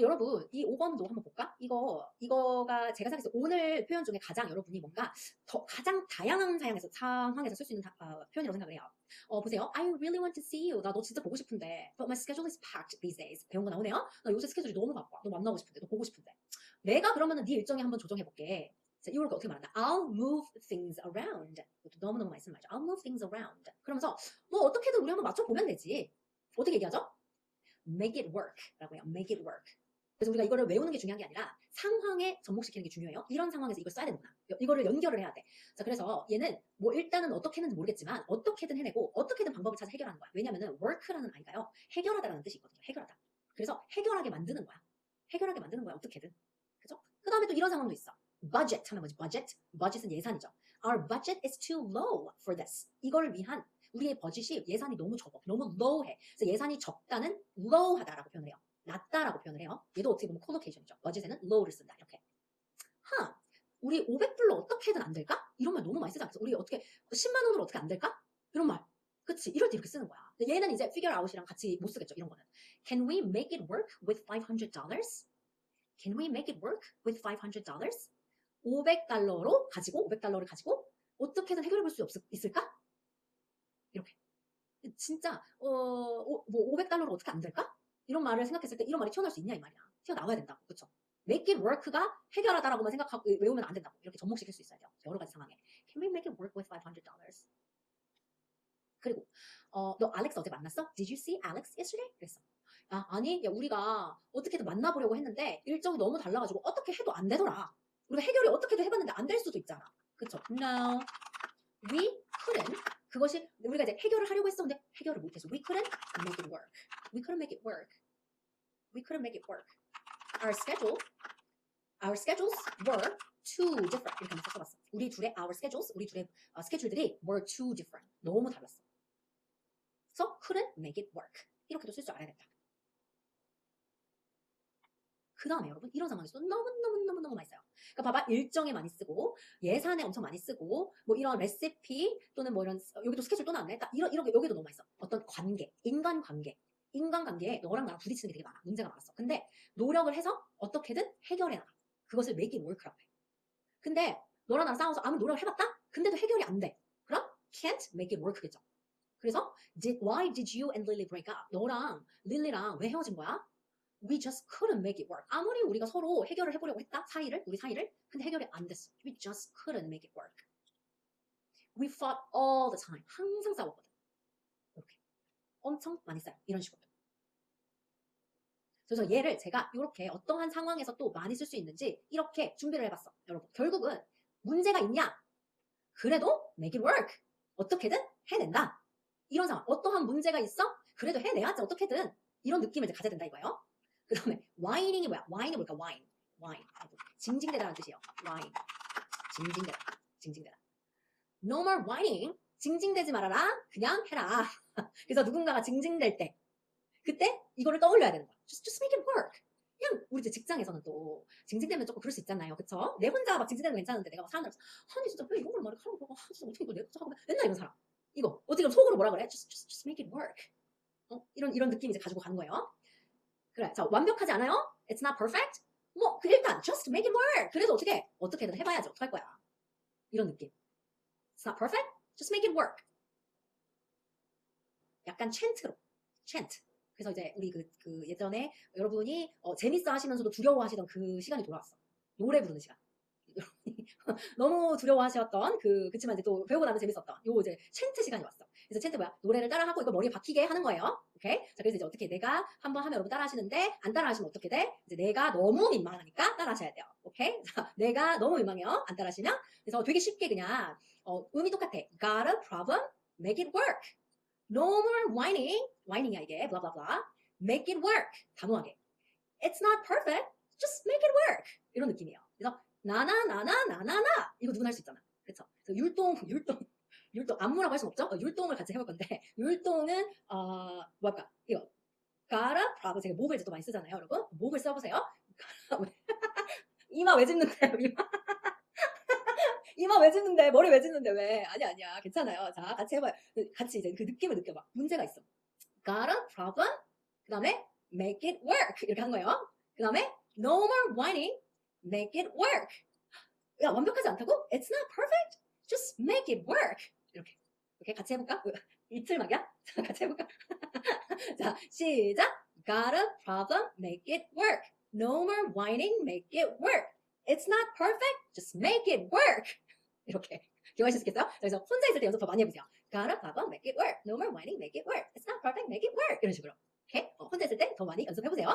여러분 이 5번도 한번 볼까? 이거 이거가 제가 생각해서 오늘 표현 중에 가장 여러분이 뭔가 더 가장 다양한 상황에서 상황에서 쓸 수 있는 다- 어, 표현이라고 생각을 해요. 어 보세요. I really want to see you. 나 너 진짜 보고 싶은데. But my schedule is packed these days. 배운 거 나오네요. 나 요새 스케줄이 너무 바빠. 너 만나고 싶은데. 너 보고 싶은데. 내가 그러면은 네 일정에 한번 조정해 볼게. 자, 이걸 어떻게 말한다? I'll move things around. 이것도 너무너무 말이죠. I'll move things around. 그러면서 뭐 어떻게든 우리 한번 맞춰 보면 되지. 어떻게 얘기하죠? Make it work. 라고 해요. Make it work. 그래서 우리가 이거를 외우는 게 중요한 게 아니라 상황에 접목시키는 게 중요해요. 이런 상황에서 이걸 써야 되는구나. 이거를 연결을 해야 돼. 자, 그래서 얘는 뭐 일단은 어떻게 했는지 모르겠지만 어떻게든 해내고 어떻게든 방법을 찾아 해결하는 거야. 왜냐면은 work라는 아이가요. 해결하다라는 뜻이 있거든요. 해결하다. 그래서 해결하게 만드는 거야. 해결하게 만드는 거야. 어떻게든. 그죠? 그 다음에 또 이런 상황도 있어. budget 하면 뭐지? budget? budget은 예산이죠. Our budget is too low for this. 이거를 위한 우리의 버짓이 예산이 너무 적어. 너무 low해. 그래서 예산이 적다는 low하다라고 표현을 해요. 낮다라고 표현을 해요. 얘도 어떻게 보면 콜로케이션이죠. 버짓에는 low를 쓴다. 이렇게. 하, 우리 500불로 어떻게든 안 될까? 이런 말 너무 많이 쓰지 않겠어? 우리 어떻게 10만 원으로 어떻게 안 될까? 이런 말. 그치? 이럴 때 이렇게 쓰는 거야. 얘는 이제 figure out이랑 같이 못 쓰겠죠. 이런 거는. Can we make it work with $500? Can we make it work with $500? 500달러로 가지고 500달러를 가지고 어떻게든 해결해 볼 수 있을까? 이렇게. 진짜 어, 어, 뭐 500달러로 어떻게 안 될까? 이런 말을 생각했을 때 이런 말이 튀어나올 수 있냐 이 말이야. 튀어나와야 된다고. 그렇죠? Make it work가 해결하다라고만 생각하고 외우면 안 된다고. 이렇게 접목시킬 수 있어야 돼요. 여러 가지 상황에. Can we make it work with $500? 그리고 어, 너 알렉스 어제 만났어? Did you see Alex yesterday? 그랬어. 아, 아니, 야, 우리가 어떻게든 만나보려고 했는데 일정이 너무 달라가지고 어떻게 해도 안 되더라. 우리가 해결이 어떻게든 해봤는데 안 될 수도 있잖아. 그쵸? No, we couldn't. 그것이 우리가 이제 해결을 하려고 했었는데 해결을 못해서 we couldn't make it work. We couldn't make it work. We couldn't make it work. Our schedule, our schedules were too different. 이렇게 한번 써봤어. 우리 둘의 our schedules, 우리 둘의 어, 스케줄들이 were too different. 너무 달랐어. So couldn't make it work. 이렇게도 쓸 줄 알아야겠다. 그 다음에 여러분 이런 상황에서 너무너무너무너무 써요. 그러니까 봐봐 일정에 많이 쓰고 예산에 엄청 많이 쓰고 뭐 이런 레시피 또는 뭐 이런 어, 여기도 스케줄 또 나왔네. 딱 이런 이렇게 여기도 너무 써. 어떤 관계, 인간 관계, 인간 관계에 너랑 나랑 부딪히는 게 되게 많아. 문제가 많았어. 근데 노력을 해서 어떻게든 해결해 나가. 그것을 make it work라고 해. 근데 너랑 나랑 싸워서 아무 노력을 해봤다? 근데도 해결이 안 돼. 그럼 can't make it work겠죠. 그래서 did, why did you and Lily break up? 너랑 릴리랑 왜 헤어진 거야? We just couldn't make it work. 아무리 우리가 서로 해결을 해보려고 했다, 사이를, 우리 사이를, 근데 해결이 안 됐어. We just couldn't make it work. We fought all the time. 항상 싸웠거든. 이렇게. 엄청 많이 싸요. 이런 식으로. 그래서 얘를 제가 이렇게 어떠한 상황에서 또 많이 쓸 수 있는지 이렇게 준비를 해봤어. 여러분. 결국은 문제가 있냐? 그래도 make it work. 어떻게든 해낸다. 이런 상황. 어떠한 문제가 있어? 그래도 해내야지. 어떻게든. 이런 느낌을 이제 가져야 된다 이거예요. 그 다음에 whining이 뭐야? whine이 뭘까? whine. whine. 징징대다라는 뜻이에요. whine. 징징대다. 징징대다. No more whining. 징징대지 말아라. 그냥 해라. 그래서 누군가가 징징댈 때 그때 이거를 떠올려야 되는 거야. Just, just make it work. 그냥 우리 이제 직장에서는 또 징징대면 조금 그럴 수 있잖아요. 그쵸? 내 혼자 막 징징대는 거 괜찮은데 내가 막 사람들 아니 진짜 왜 이런 걸 말해? 하는 거가 진짜 어떻게 이거 내가 하고 맨날 이런 사람. 이거 어떻게 속으로 뭐라 그래? Just, just, just make it work. 어? 이런 이런 느낌 이제 가지고 가는 거예요. 그래, 자 완벽하지 않아요? It's not perfect. 뭐 그 일단 just make it work. 그래도 어떻게 어떻게든 해봐야지 어떡할 거야. 이런 느낌. It's not perfect. Just make it work. 약간 chan트로, chant. 그래서 이제 우리 그, 그 예전에 여러분이 어, 재밌어 하시면서도 두려워하시던 그 시간이 돌아왔어. 노래 부르는 시간. 너무 두려워하셨던 그 그치만 이제 또 배우고 나면 재밌었던 요 이제 챈트 시간이 왔어. 그래서 챈트 뭐야? 노래를 따라하고 이거 머리에 박히게 하는 거예요. 오케이? 자 그래서 이제 어떻게 내가 한번 하면 여러분 따라하시는데 안 따라하시면 어떻게 돼? 이제 내가 너무 민망하니까 따라하셔야 돼요. 오케이? 자 내가 너무 민망해요. 안 따라하시면 그래서 되게 쉽게 그냥 어, 음이 똑같아. Got a problem? Make it work. No more whining. whinings이야 이게. blah blah blah. Make it work. 단호하게. It's not perfect. Just make it work. 이런 느낌이에요. 그래서 나나 나나 나나나 이거 누구나 할 수 있잖아. 그렇죠? 율동 율동 율동 안무라고 할 수 없죠? 어, 율동을 같이 해볼 건데 율동은 어 뭘까 이거 가라 라고 제가 목을 이제 또 많이 쓰잖아요, 여러분. 목을 써보세요. 이마 왜 짚는데요, 이마? 이마 왜 짚는데? 머리 왜 짚는데? 왜? 아니 아니야, 괜찮아요. 자, 같이 해봐요. 같이 이제 그 느낌을 느껴봐. 문제가 있어. Got a problem? 그 다음에 make it work 이렇게 한 거예요. 그 다음에 no more whining, make it work. 야 완벽하지 않다고? It's not perfect. Just make it work. 이렇게 이렇게 같이 해볼까? 이틀막이야? 자, 같이 해볼까? 자 시작. Got a problem? Make it work. No more whining, make it work. It's not perfect. Just make it work. 이렇게 있겠어요? 그래서 혼자 있을 때 연습 더 많이 해보세요. Got a problem? Make it work. No more whining, make it work. It's not perfect. Make it work. 이런 식으로. 오케이? 어, 혼자 있을 때 더 많이 연습해보세요.